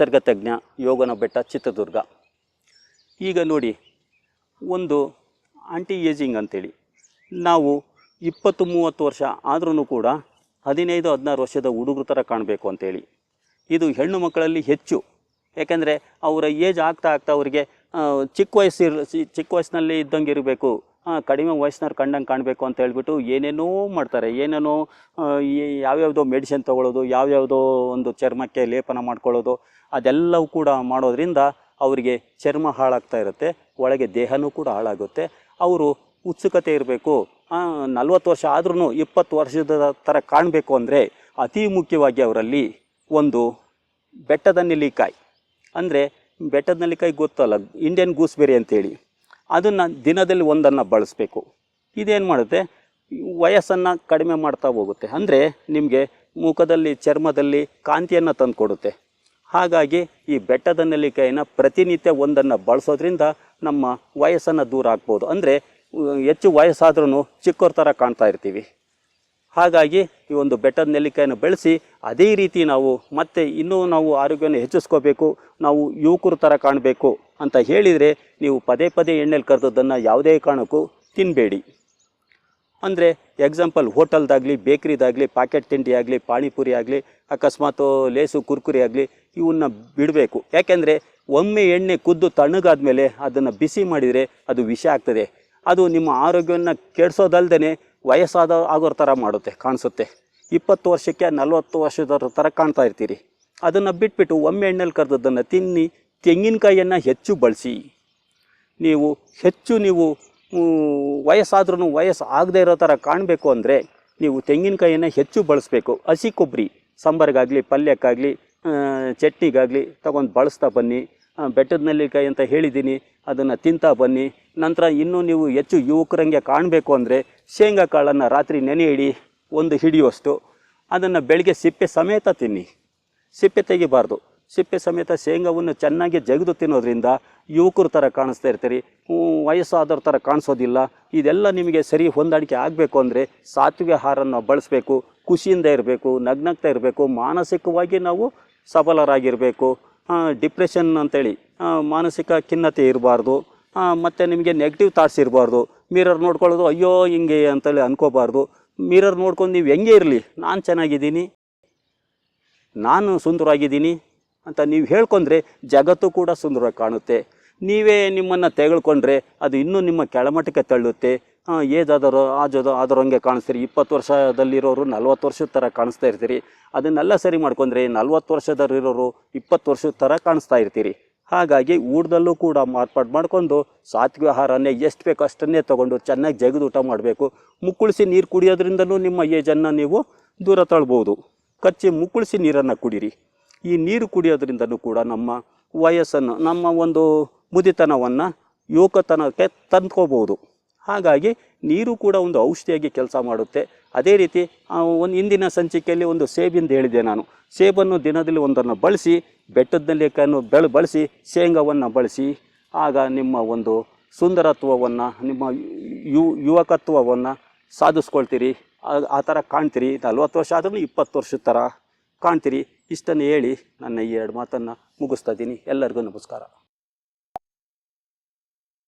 ನಿಸರ್ಗ ತಜ್ಞ ಯೋಗನ ಬೆಟ್ಟ ಚಿತ್ರದುರ್ಗ. ಈಗ ನೋಡಿ, ಒಂದು ಆಂಟಿ ಏಜಿಂಗ್ ಅಂತೇಳಿ. ನಾವು ಇಪ್ಪತ್ತು ಮೂವತ್ತು ವರ್ಷ ಆದ್ರೂ ಕೂಡ ಹದಿನೈದು, ಹದಿನಾರು ವರ್ಷದ ಹುಡುಗರು ಥರ ಕಾಣಬೇಕು ಅಂತೇಳಿ. ಇದು ಹೆಣ್ಣು ಮಕ್ಕಳಲ್ಲಿ ಹೆಚ್ಚು. ಯಾಕೆಂದರೆ ಅವರ ಏಜ್ ಆಗ್ತಾ ಆಗ್ತಾ ಅವರಿಗೆ ಚಿಕ್ಕ ವಯಸ್ಸು ಚಿಕ್ಕ ವಯಸ್ಸಿನಲ್ಲಿ ಇದ್ದಂಗೆ ಇರಬೇಕು. ಕಡಿಮೆ ವಯಸ್ಸಿನವ್ರು ಕಂಡಂಗೆ ಕಾಣಬೇಕು ಅಂತ ಹೇಳ್ಬಿಟ್ಟು ಏನೇನೋ ಮಾಡ್ತಾರೆ. ಏನೇನೋ ಯಾವ್ಯಾವುದೋ ಮೆಡಿಸಿನ್ ತೊಗೊಳ್ಳೋದು, ಯಾವ್ಯಾವುದೋ ಒಂದು ಚರ್ಮಕ್ಕೆ ಲೇಪನ ಮಾಡ್ಕೊಳ್ಳೋದು, ಅದೆಲ್ಲವೂ ಕೂಡ ಮಾಡೋದ್ರಿಂದ ಅವರಿಗೆ ಚರ್ಮ ಹಾಳಾಗ್ತಾ ಇರುತ್ತೆ, ಒಳಗೆ ದೇಹನೂ ಕೂಡ ಹಾಳಾಗುತ್ತೆ. ಅವರು ಉತ್ಸುಕತೆ ಇರಬೇಕು. ನಲ್ವತ್ತು ವರ್ಷ ಆದ್ರೂ ಇಪ್ಪತ್ತು ವರ್ಷದ ಥರ ಕಾಣಬೇಕು ಅಂದರೆ ಅತಿ ಮುಖ್ಯವಾಗಿ ಅವರಲ್ಲಿ ಒಂದು ಬೆಟ್ಟದ ನೆಲ್ಲಿಕಾಯಿ. ಅಂದರೆ ಬೆಟ್ಟದ ನೆಲ್ಲಿಕಾಯಿ ಗೊತ್ತಲ್ಲ ಇಂಡಿಯನ್ ಗೂಸ್ಬೆರಿ ಅಂತೇಳಿ. ಅದನ್ನು ದಿನದಲ್ಲಿ ಒಂದನ್ನು ಬಳಸಬೇಕು. ಇದೇನು ಮಾಡುತ್ತೆ? ವಯಸ್ಸನ್ನು ಕಡಿಮೆ ಮಾಡ್ತಾ ಹೋಗುತ್ತೆ. ಅಂದರೆ ನಿಮಗೆ ಮುಖದಲ್ಲಿ, ಚರ್ಮದಲ್ಲಿ ಕಾಂತಿಯನ್ನು ತಂದುಕೊಡುತ್ತೆ ಹಾಗಾಗಿ ಈ ಬೆಟ್ಟದ ನೆಲ್ಲಿಕಾಯಿನ ಪ್ರತಿನಿತ್ಯ ಒಂದನ್ನು ಬಳಸೋದ್ರಿಂದ ನಮ್ಮ ವಯಸ್ಸನ್ನು ದೂರ ಆಗ್ಬೋದು. ಅಂದರೆ ಹೆಚ್ಚು ವಯಸ್ಸಾದ್ರೂ ಚಿಕ್ಕವ್ರ ಥರ ಕಾಣ್ತಾ ಇರ್ತೀವಿ. ಹಾಗಾಗಿ ಈ ಒಂದು ಬೆಟ್ಟದ ನೆಲ್ಲಿಕಾಯನ್ನು ಬೆಳೆಸಿ ಅದೇ ರೀತಿ ನಾವು ಮತ್ತೆ ಇನ್ನೂ ನಾವು ಆರೋಗ್ಯವನ್ನು ಹೆಚ್ಚಿಸ್ಕೋಬೇಕು, ನಾವು ಯುವಕರ ಥರ ಕಾಣಬೇಕು ಅಂತ ಹೇಳಿದರೆ ನೀವು ಪದೇ ಪದೇ ಎಣ್ಣೆಲಿ ಕರೆದದ್ದನ್ನು ಯಾವುದೇ ಕಾರಣಕ್ಕೂ ತಿನ್ನಬೇಡಿ ಅಂದರೆ ಎಕ್ಸಾಂಪಲ್ ಹೋಟೆಲ್ದಾಗಲಿ, ಬೇಕ್ರಿದಾಗಲಿ ಪಾಕೆಟ್ ತಿಂಡಿ ಆಗಲಿ, ಪಾನಿಪುರಿ ಆಗಲಿ, ಅಕಸ್ಮಾತ್ ಲೇಸು ಕುರ್ಕುರಿ ಆಗಲಿ ಇವನ್ನ ಬಿಡಬೇಕು. ಯಾಕೆಂದರೆ ಒಮ್ಮೆ ಎಣ್ಣೆ ಕುದ್ದು ತಣ್ಣಗಾದ್ಮೇಲೆ ಅದನ್ನು ಬಿಸಿ ಮಾಡಿದರೆ ಅದು ವಿಷ ಆಗ್ತದೆ. ಅದು ನಿಮ್ಮ ಆರೋಗ್ಯವನ್ನು ಕೆಡಿಸೋದಲ್ದೇ ವಯಸ್ಸಾದ ಆಗೋರ ಥರ ಮಾಡುತ್ತೆ, ಕಾಣಿಸುತ್ತೆ. ಇಪ್ಪತ್ತು ವರ್ಷಕ್ಕೆ ನಲವತ್ತು ವರ್ಷದವ್ರ ಥರ ಕಾಣ್ತಾ ಇರ್ತೀರಿ. ಅದನ್ನು ಬಿಟ್ಬಿಟ್ಟು ಒಮ್ಮೆ ಎಣ್ಣೆಲಿ ಕರೆದದ್ದನ್ನು ತಿನ್ನಿ, ತೆಂಗಿನಕಾಯಿಯನ್ನು ಹೆಚ್ಚು ಬಳಸಿ. ನೀವು ಹೆಚ್ಚು ನೀವು ವಯಸ್ಸಾದ್ರೂ ವಯಸ್ಸು ಆಗದೇ ಇರೋ ಥರ ಕಾಣಬೇಕು ಅಂದರೆ ನೀವು ತೆಂಗಿನಕಾಯಿಯನ್ನು ಹೆಚ್ಚು ಬಳಸಬೇಕು. ಹಸಿ ಕೊಬ್ಬರಿ, ಸಾಂಬಾರಿಗಾಗಲಿ, ಪಲ್ಯಕ್ಕಾಗಲಿ ಚಟ್ನಿಗಾಗಲಿ ತಗೊಂಡು ಬಳಸ್ತಾ ಬನ್ನಿ. ಬೆಟ್ಟದ ನೆಲ್ಲಿಕಾಯಿ ಅಂತ ಹೇಳಿದ್ದೀನಿ, ಅದನ್ನು ತಿಂತಾ ಬನ್ನಿ. ನಂತರ ಇನ್ನೂ ನೀವು ಹೆಚ್ಚು ಯುವಕರಂಗೆ ಕಾಣಬೇಕು ಅಂದರೆ ಶೇಂಗಾ ಕಾಳನ್ನು ರಾತ್ರಿ ನೆನೆ ಇಡಿ ಒಂದು ಹಿಡಿಯುವಷ್ಟು. ಅದನ್ನು ಬೆಳಗ್ಗೆ ಸಿಪ್ಪೆ ಸಮೇತ ತಿನ್ನಿ. ಸಿಪ್ಪೆ ತೆಗಿಬಾರ್ದು. ಸಿಪ್ಪೆ ಸಮೇತ ಶೇಂಗಾವನ್ನು ಚೆನ್ನಾಗಿ ಜಗಿದು ತಿನ್ನೋದ್ರಿಂದ ಯುವಕರ ಥರ ಕಾಣಿಸ್ತಾ ಇರ್ತೀರಿ. ವಯಸ್ಸಾದವ್ರ ಥರ ಕಾಣಿಸೋದಿಲ್ಲ. ಇದೆಲ್ಲ ನಿಮಗೆ ಸರಿ ಹೊಂದಾಣಿಕೆ ಆಗಬೇಕು ಅಂದರೆ ಸಾತ್ವಿಕ ಆಹಾರನ ಬಳಸಬೇಕು. ಖುಷಿಯಿಂದ ಇರಬೇಕು, ನಗ್ನಗ್ತಾ ಇರಬೇಕು. ಮಾನಸಿಕವಾಗಿ ನಾವು ಸಬಲರಾಗಿರಬೇಕು. ಡಿಪ್ರೆಷನ್ ಅಂತೇಳಿ ಮಾನಸಿಕ ಖಿನ್ನತೆ ಇರಬಾರ್ದು ಮತ್ತು ನಿಮಗೆ ನೆಗೆಟಿವ್ ಥಾಟ್ಸ್ ಇರಬಾರ್ದು, ಮಿರರ್ ನೋಡ್ಕೊಳ್ಳೋದು ಅಯ್ಯೋ ಹಿಂಗೆ ಅಂತೇಳಿ ಅನ್ಕೋಬಾರ್ದು, ಮಿರರ್ ನೋಡ್ಕೊಂಡು ನೀವು ಹೆಂಗೆ ಇರಲಿ, ನಾನು ಚೆನ್ನಾಗಿದ್ದೀನಿ, ನಾನು ಸುಂದರವಾಗಿದ್ದೀನಿ ಅಂತ ನೀವು ಹೇಳ್ಕೊಂಡ್ರೆ ಜಗತ್ತು ಕೂಡ ಸುಂದರವಾಗಿ ಕಾಣುತ್ತೆ. ನೀವೇ ನಿಮ್ಮನ್ನು ತೆಗೆದುಕೊಂಡ್ರೆ ಅದು ಇನ್ನೂ ನಿಮ್ಮ ಕೆಳಮಟ್ಟಕ್ಕೆ ತಳ್ಳುತ್ತೆ. ಏಜ್ ಆದರೂ ಆಜೋದೋ ಹಂಗೆ ಕಾಣಿಸ್ತೀರಿ. ಇಪ್ಪತ್ತು ವರ್ಷದಲ್ಲಿರೋರು ನಲ್ವತ್ತು ವರ್ಷದ ಥರ ಕಾಣಿಸ್ತಾ ಇರ್ತೀರಿ. ಅದನ್ನೆಲ್ಲ ಸರಿ ಮಾಡ್ಕೊಂಡ್ರೆ ನಲ್ವತ್ತು ವರ್ಷದಲ್ಲಿರೋರು ಇಪ್ಪತ್ತು ವರ್ಷದ ಥರ ಕಾಣಿಸ್ತಾ ಇರ್ತೀರಿ. ಹಾಗಾಗಿ ಊಟದಲ್ಲೂ ಕೂಡ ಮಾರ್ಪಾಡು ಮಾಡ್ಕೊಂಡು ಸಾತ್ವಿಕ ಆಹಾರನೇ ಎಷ್ಟು ಬೇಕೋ ಅಷ್ಟನ್ನೇ ತೊಗೊಂಡು ಚೆನ್ನಾಗಿ ಜಗಿದು ಊಟ ಮಾಡಬೇಕು. ಮುಕ್ಕುಳಿಸಿ ನೀರು ಕುಡಿಯೋದ್ರಿಂದಲೂ ನಿಮ್ಮ ಏಜನ್ನು ನೀವು ದೂರ ತಳ್ಬೋದು. ಕಚ್ಚಿ ಮುಕ್ಕುಳಿಸಿ ನೀರನ್ನು ಕುಡೀರಿ. ಈ ನೀರು ಕುಡಿಯೋದ್ರಿಂದಲೂ ಕೂಡ ನಮ್ಮ ವಯಸ್ಸನ್ನು, ನಮ್ಮ ಒಂದು ಮುದಿತನವನ್ನು ಯುವಕತನಕ್ಕೆ ತಂದ್ಕೋಬೋದು. ಹಾಗಾಗಿ ನೀರು ಕೂಡ ಒಂದು ಔಷಧಿಯಾಗಿ ಕೆಲಸ ಮಾಡುತ್ತೆ. ಅದೇ ರೀತಿ ಒಂದು ಇಂದಿನ ಸಂಚಿಕೆಯಲ್ಲಿ ಒಂದು ಸೇಬಿಂದ ಹೇಳಿದೆ ನಾನು. ಸೇಬನ್ನು ದಿನದಲ್ಲಿ ಒಂದನ್ನು ಬಳಸಿ ಬೆಟ್ಟದಲ್ಲಿ ಕನ್ನು ಬೆಳೆ, ಬಳಸಿ, ಶೇಂಗಾವನ್ನು ಬಳಸಿ, ಆಗ ನಿಮ್ಮ ಒಂದು ಸುಂದರತ್ವವನ್ನು, ನಿಮ್ಮ ಯು, ಯುವಕತ್ವವನ್ನು ಸಾಧಿಸ್ಕೊಳ್ತೀರಿ. ಆ- ಥರ ಕಾಣ್ತೀರಿ. ನಲ್ವತ್ತು ವರ್ಷ ಆದ್ರೂ ಇಪ್ಪತ್ತು ವರ್ಷದ ಥರ ಕಾಣ್ತೀರಿ. ಇಷ್ಟನ್ನು ಹೇಳಿ ನನ್ನ ಈ ಎರಡು ಮಾತನ್ನು ಮುಗಿಸ್ತಾ ಇದ್ದೀನಿ. ಎಲ್ಲರಿಗೂ ನಮಸ್ಕಾರ.